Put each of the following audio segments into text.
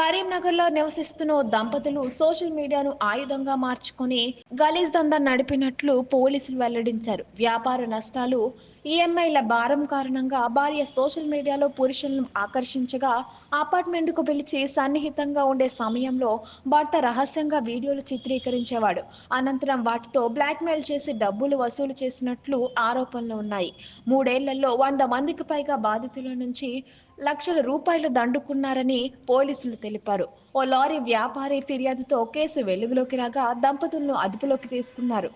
కరీంనగర్లో నివసిస్తున్న దంపతులు సోషల్ మీడియాను ఆయుధంగా మార్చుకుని గలీజ్ దందా నడిపినట్లు పోలీసులు వెల్లడించారు. వ్యాపార నష్టాలు ఈఎంఐల భారం కారణంగా భార్య సోషల్ మీడియాలో పురుషులను ఆకర్షించగా అపార్ట్మెంట్కు పిలిచి సన్నిహితంగా ఉండే సమయంలో భర్త రహస్యంగా వీడియోలు చిత్రీకరించేవాడు. అనంతరం వాటితో బ్లాక్మెయిల్ చేసి డబ్బులు వసూలు చేసినట్లు ఆరోపణలు ఉన్నాయి. మూడేళ్ళలో వంద మందికి పైగా బాధితుల నుంచి లక్షల రూపాయలు దండుకున్నారని పోలీసులు తెలిపారు. ఓ లారీ వ్యాపారి ఫిర్యాదుతో కేసు వెలుగులోకి రాగా దంపతులను అదుపులోకి తీసుకున్నారు.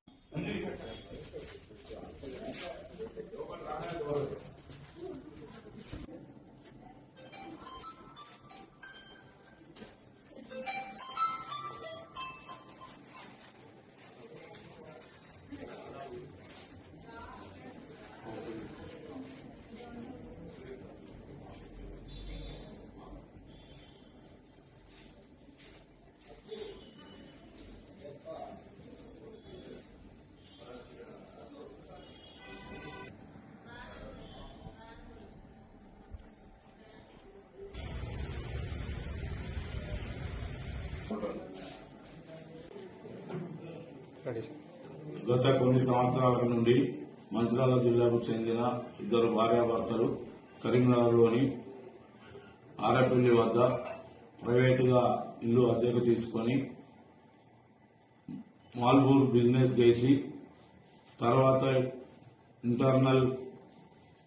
రెడీ గత కొన్ని సంవత్సరాల నుండి మంచిర్యాల జిల్లాకు చెందిన ఇద్దరు భార్యాభర్తలు కరీంనగర్లోని ఆరపల్లి వద్ద ప్రైవేటుగా ఇల్లు అద్దెకు తీసుకొని మాల్బూర్ బిజినెస్ చేసి తర్వాత ఇంటర్నల్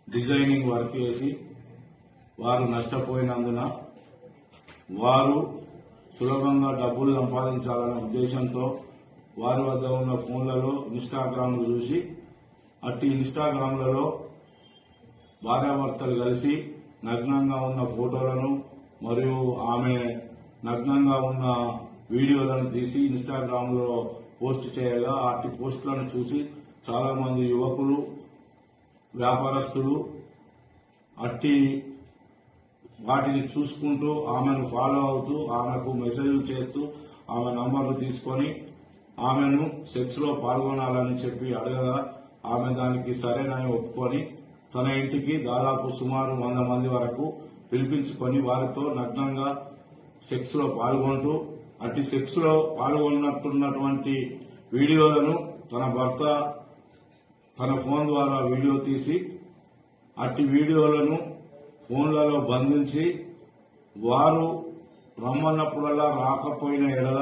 డిజైనింగ్ వర్క్ చేసి వారు నష్టపోయినందున వారు సులభంగా డబ్బులు సంపాదించాలనే ఉద్దేశంతో వారి వద్ద ఉన్న ఫోన్లలో ఇన్స్టాగ్రామ్లు చూసి అట్టి ఇన్స్టాగ్రామ్లలో భార్యాభర్తలు కలిసి నగ్నంగా ఉన్న ఫోటోలను మరియు ఆమె నగ్నంగా ఉన్న వీడియోలను తీసి ఇన్స్టాగ్రామ్లో పోస్ట్ చేయగా అట్టి పోస్టులను చూసి చాలా మంది యువకులు వ్యాపారస్తులు అట్టి వాటిని చూసుకుంటూ ఆమెను ఫాలో అవుతూ ఆమెకు మెసేజ్లు చేస్తూ ఆమె నంబర్లు తీసుకొని ఆమెను సెక్స్లో పాల్గొనాలని చెప్పి అడగగా ఆమె దానికి సరేనని ఒప్పుకొని తన ఇంటికి దాదాపు సుమారు వంద మంది వరకు పిలిపించుకొని వారితో నగ్నంగా సెక్స్లో పాల్గొంటూ అట్టి సెక్స్లో పాల్గొన్నట్టున్నటువంటి వీడియోలను తన భర్త తన ఫోన్ ద్వారా వీడియో తీసి అట్టి వీడియోలను ఫోన్లలో బంధించి వారు రమ్మన్నప్పుడల్లా రాకపోయిన ఎడల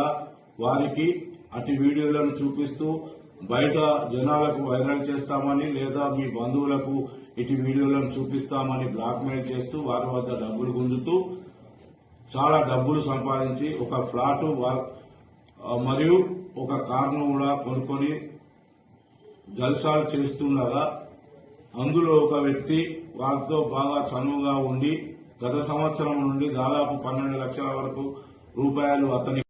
వారికి అటు వీడియోలను చూపిస్తూ బయట జనాలకు వైరల్ చేస్తామని లేదా మీ బంధువులకు ఇటు వీడియోలను చూపిస్తామని బ్లాక్మెయిల్ చేస్తూ వారి వద్ద డబ్బులు గుంజుతూ చాలా డబ్బులు సంపాదించి ఒక ఫ్లాట్ మరియు ఒక కార్ను కూడా కొనుక్కొని జల్సాలు చేస్తుండగా అందులో ఒక వ్యక్తి వారితో బాగా చనువుగా ఉండి గత సంవత్సరం నుండి దాదాపు పన్నెండు లక్షల వరకు రూపాయలు అతని